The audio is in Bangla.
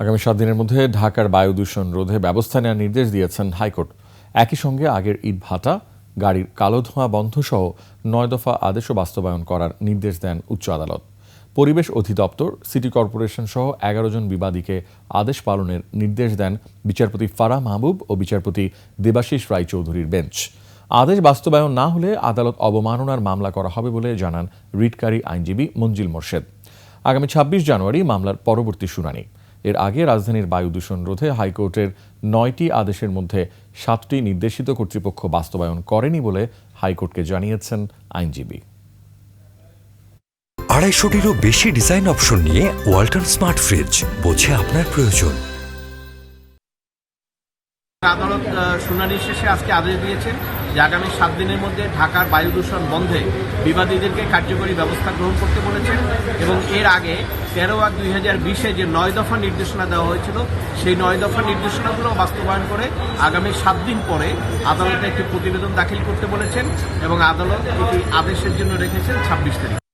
আগামী সাত দিনের মধ্যে ঢাকার বায়ু দূষণ রোধে ব্যবস্থা নেওয়ার নির্দেশ দিয়েছেন হাইকোর্ট। একই সঙ্গে আগের ইট ভাটা, গাড়ির কালো ধোঁয়া বন্ধ সহ নয় দফা আদেশও বাস্তবায়ন করার নির্দেশ দেন উচ্চ আদালত। পরিবেশ অধিদপ্তর, সিটি কর্পোরেশন সহ এগারো জন বিবাদীকে আদেশ পালনের নির্দেশ দেন বিচারপতি ফারাহ মাহবুব ও বিচারপতি দেবাশিস রায়চৌধুরীর বেঞ্চ। আদেশ বাস্তবায়ন না হলে আদালত অবমাননার মামলা করা হবে বলে জানান রিটকারী আইনজীবী মঞ্জিল মোর্শেদ। আগামী ছাব্বিশ জানুয়ারি মামলার পরবর্তী শুনানি। এর আগে রাজধানীর বায়ু দূষণ রোধে হাইকোর্টের নয়টি আদেশের মধ্যে সাতটি নির্দেশিত কর্তৃপক্ষ বাস্তবায়ন করেনি বলে হাইকোর্টকে জানিয়েছেন আইনজীবী। আড়াইশোটিরও বেশি ডিজাইন অপশন নিয়ে ওয়াল্টন স্মার্ট ফ্রিজ, বোঝে আপনার প্রয়োজন। আদালত আহ, শুনানি শেষে আজকে আদেশ দিয়েছেন যে আগামী সাত দিনের মধ্যে ঢাকার বায়ু দূষণ বন্ধে বিবাদীদেরকে কার্যকরী ব্যবস্থা গ্রহণ করতে বলেছেন এবং এর আগে তেরো আট দুই হাজার বিশে যে নয় দফা নির্দেশনা দেওয়া হয়েছিল সেই নয় দফা নির্দেশনাগুলো বাস্তবায়ন করে আগামী সাত দিন পরে আদালতে একটি প্রতিবেদন দাখিল করতে বলেছেন এবং আদালত এটি আদেশের জন্য রেখেছেন ছাব্বিশ তারিখ।